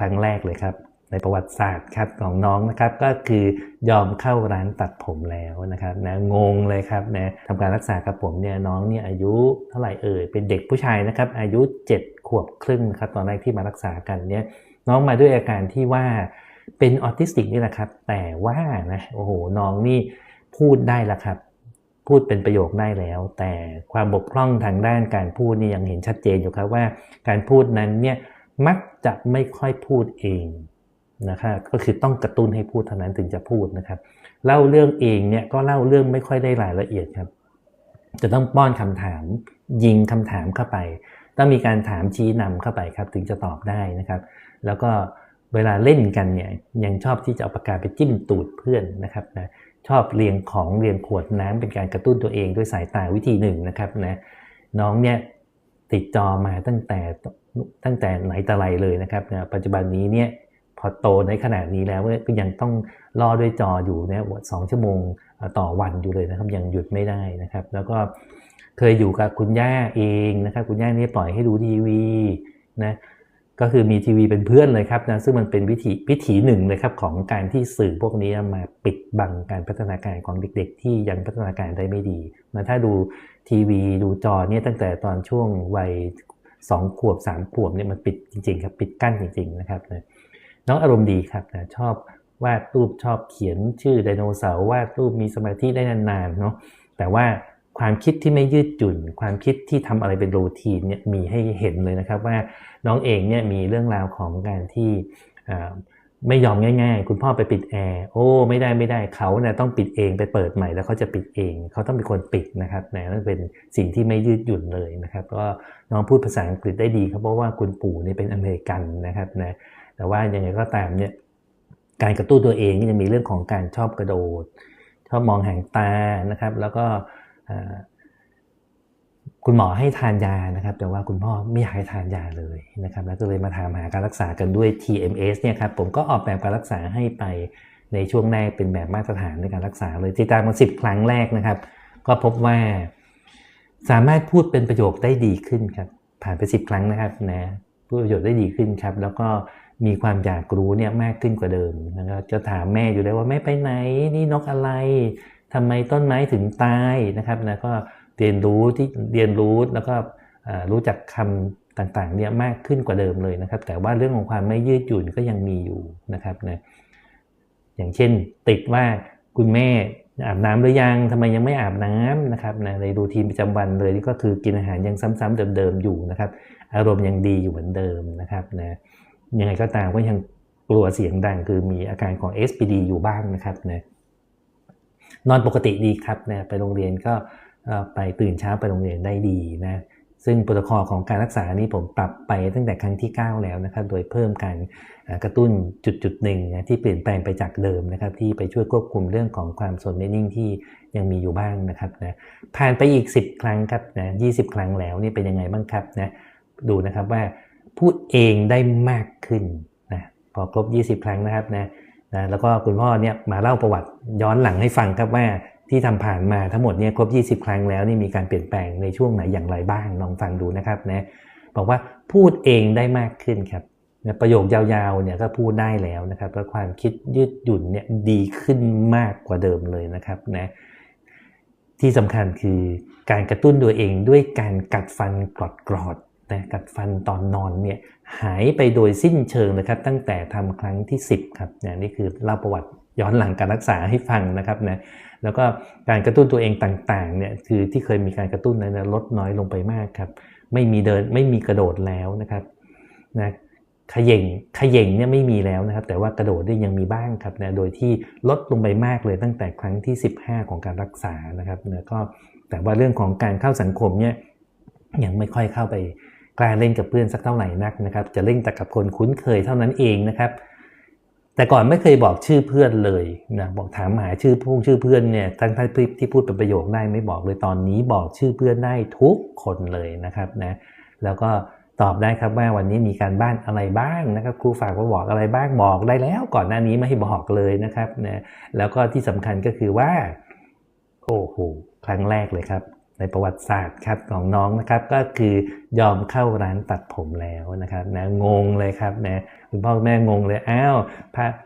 ครั้งแรกเลยครับ ในประวัติศาสตร์ครับของน้องนะครับ ก็คือยอมเข้าร้านตัดผมแล้วนะครับนะงงเลยครับนะทำการรักษากับผมเนี่ยน้องเนี่ยอายุเท่าไหร่เอ่ยเป็นเด็กผู้ชายนะครับ อายุ 7 ขวบครึ่งครับตอนแรกที่มารักษากันเนี่ยน้องมาด้วยอาการที่ว่าเป็นออทิสติกนี่แหละครับ แต่ว่านะโอ้โหน้องนี่พูดได้ละครับ พูดเป็นประโยคได้แล้ว แต่ความบกพร่องทางด้านการพูดนี่ยังเห็นชัดเจนอยู่ครับว่า การพูดนั้นเนี่ย มักจะไม่ค่อยพูดเองนะครับก็คือต้องกระตุ้นให้พูดเท่านั้นถึงจะพูดนะครับ เล่าเรื่องเองเนี่ยก็เล่าเรื่องไม่ค่อยได้รายละเอียดครับ จะต้องป้อนคำถาม ยิงคำถามเข้าไป ต้องมีการถามชี้นำเข้าไปครับ ถึงจะตอบได้นะครับ แล้วก็เวลาเล่นกันเนี่ยยังชอบที่จะเอาปากกาไปจิ้มตูดเพื่อนนะครับนะชอบเรียงของเรียงขวดน้ำเป็นการกระตุ้นตัวเองด้วยสายตาวิธีหนึ่งนะครับนะน้องเนี่ยติดจอมาตั้งแต่ ตั้งแต่ไหนแต่ไรเลยนะครับนะปัจจุบันนี้เนี่ยพอโตในขนาดนี้แล้วก็ยังต้องรอด้วยจออยู่นะสองชั่วโมงต่อวันอยู่เลยนะครับ ยังหยุดไม่ได้นะครับ แล้วก็เคยอยู่กับคุณย่าเองนะครับ คุณย่านี่ปล่อยให้ดูทีวีนะก็คือมีทีวีเป็นเพื่อนเลยครับนะซึ่งมันเป็นวิธีวิถีหนึ่งเลยครับของการที่สื่อพวกนี้มาปิดบังการพัฒนาการของเด็ก ๆ ที่ยังพัฒนาการได้ไม่ดีนะถ้าดูทีวีดูจอเนี่ยตั้งแต่ตอนช่วงวัย สองขวบสามขวบเนี่ยมันปิดจริงๆครับปิดกั้นจริง ๆนะครับนะน้องอารมณ์ดีครับนะชอบวาดรูปชอบเขียนชื่อไดโนเสาร์วาดรูปมีสมาธิได้นานๆเนาะแต่ว่าความคิดที่ไม่ยืดหยุ่น ความคิดที่ทำอะไรเป็นรูทีนเนี่ยมีให้เห็นเลยนะครับว่าน้องเองเนี่ยมีเรื่องราวของการที่ ไม่ยอมง่าย ๆ คุณพ่อไปปิดแอร์โอ้ไม่ได้ไม่ได้เขาเนี่ยต้องปิดเองไปเปิดใหม่แล้วเขาจะปิดเอง เขาต้องเป็นคนปิดนะครับนะนั่นเป็นสิ่งที่ไม่ยืดหยุ่นเลยนะครับ ก็น้องพูดภาษาอังกฤษได้ดีครับเพราะว่าคุณปู่เนี่ยเป็นอเมริกันนะครับนะแต่ว่ายังไงก็ตามเนี่ยการกระตุ้นตัวเองก็จะมีเรื่องของการชอบกระโดด ชอบมองหางตานะครับ แล้วก็ คุณหมอให้ทานยานะครับ แต่ว่าคุณพ่อไม่อยากให้ทานยาเลยนะครับ แล้วก็เลยมาถามหาการรักษากันด้วย TMS เนี่ยครับผมก็ออกแบบการรักษาให้ไปในช่วงแรกเป็นแบบมาตรฐานในการรักษาเลยติดตามมาสิบครั้งแรกนะครับ ก็พบว่า สามารถพูดเป็นประโยคได้ดีขึ้นครับ ผ่านไปสิบครั้งนะครับนะพูดประโยชน์ได้ดีขึ้นครับ แล้วก็มีความอยากรู้เนี่ยมากขึ้นกว่าเดิมนะครับจะถามแม่อยู่เลยว่าแม่ไปไหนนี่นกอะไร ทำไมต้นไม้ถึงตายนะครับนะก็เรียนรู้ที่เรียนรู้แล้วก็รู้จักคำต่างๆเนี่ยมากขึ้นกว่าเดิมเลยนะครับ แต่ว่าเรื่องของความไม่ยืดหยุ่นก็ยังมีอยู่นะครับนะอย่างเช่นติดว่าคุณแม่อาบน้ำหรือยังทำไมยังไม่อาบน้ำนะครับนะในรูทีนประจำวันเลยนี่ก็คือกินอาหารยังซ้ำๆเดิมๆอยู่นะครับ อารมณ์ยังดีอยู่เหมือนเดิมนะครับนะยังไงก็ตามก็ยังกลัวเสียงดังคือมีอาการของ SPD อยู่บ้างนะครับนะ นอนปกติดีครับนะไปโรงเรียนก็ไปตื่นเช้าไปโรงเรียนได้ดีนะซึ่งโปรโตคอลของการรักษานี้ผมปรับไปตั้งแต่ครั้งที่ 9 แล้วนะครับ โดยเพิ่มการกระตุ้นจุดจุดหนึ่งนะที่เปลี่ยนแปลงไปจากเดิมนะครับ ที่ไปช่วยควบคุมเรื่องของความสนนิ่งที่ยังมีอยู่บ้างนะครับนะผ่านไปอีก 10 ครั้งครับนะ20ครั้งแล้วนี่เป็นยังไงบ้างครับนะดูนะครับว่าพูดเองได้มากขึ้นนะพอครบ 20 ครั้งนะครับนะ นะแล้วก็คุณพ่อเนี่ยมาเล่าประวัติย้อนหลังให้ฟังครับว่าที่ทำผ่านมาทั้งหมดเนี่ยครบ 20 ครั้งแล้วนี่มีการเปลี่ยนแปลงในช่วงไหนอย่างไรบ้างลองฟังดูนะครับนะบอกว่าพูดเองได้มากขึ้นครับประโยคยาวๆเนี่ยก็พูดได้แล้วนะครับแล้วความคิดยืดหยุ่นเนี่ยดีขึ้นมากกว่าเดิมเลยนะครับนะที่สำคัญคือการกระตุ้นตัวเองด้วยการกัดฟันกรอด ๆนะกัดฟันตอนนอนเนี่ยหายไปโดยสิ้นเชิงนะครับ ตั้งแต่ทำครั้งที่ 10ครับเนี่ยนี่คือเล่าประวัติย้อนหลังการรักษาให้ฟังนะครับนะแล้วก็การกระตุ้นตัวเองต่างๆเนี่ยคือที่เคยมีการกระตุ้นนั้นลดน้อยลงไปมากครับไม่มีเดินไม่มีกระโดดแล้วนะครับนะขย่งขย่งเนี่ยไม่มีแล้วนะครับ แต่ว่ากระโดดได้ยังมีบ้างครับนะโดยที่ลดลงไปมากเลยตั้งแต่ครั้งที่ 15 ของการรักษานะครับนะก็แต่ว่าเรื่องของการเข้าสังคมเนี่ยยังไม่ค่อยเข้าไป กล้าเล่นกับเพื่อนสักเท่าไหร่นักนะครับ จะเล่นแต่กับคนคุ้นเคยเท่านั้นเองนะครับ แต่ก่อนไม่เคยบอกชื่อเพื่อนเลยนะบอกถามหาชื่อพวกชื่อเพื่อนเนี่ยทั้งที่ที่พูดเป็นประโยคได้ไม่บอกเลยตอนนี้บอกชื่อเพื่อนได้ทุกคนเลยนะครับนะแล้วก็ตอบได้ครับว่าวันนี้มีการบ้านอะไรบ้างนะครับครูฝากมาบอกอะไรบ้างบอกได้แล้วก่อนหน้านี้ไม่ให้บอกเลยนะครับนะแล้วก็ที่สำคัญก็คือว่าโอ้โหครั้งแรกเลยครับ ในประวัติศาสตร์ครับของน้องนะครับก็คือยอมเข้าร้านตัดผมแล้วนะครับนะงงเลยครับนะคุณพ่อคุณแม่งงเลยอ้าว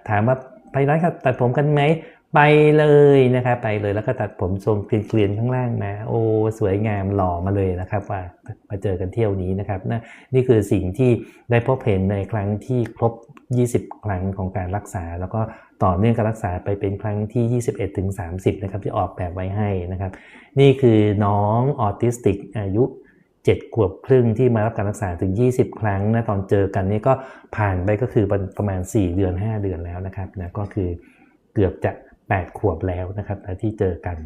ถามว่าไปร้านตัดผมกันไหม ไปเลยนะครับไปเลยแล้วก็ตัดผมทรงเกลียนๆข้างล่างมาโอ้สวยงามหล่อมาเลยนะครับว่ามาเจอกันเที่ยวนี้นะครับนะนี่คือสิ่งที่ได้พบเห็นในครั้งที่ครบ 20 ครั้งของการรักษา แล้วก็ต่อเนื่องการรักษาไปเป็นครั้งที่ 21ถึง30 นะครับที่ออกแบบไว้ให้นะครับ นี่คือน้องออทิสติกอายุ7ขวบครึ่งที่มารับการรักษาถึง 20 ครั้งนะตอนเจอกันนี่ก็ผ่านไปก็คือประมาณ 4 เดือน 5 เดือนแล้วนะครับนะก็คือเกือบจะ 8 ขวบแล้วนะครับที่เจอกัน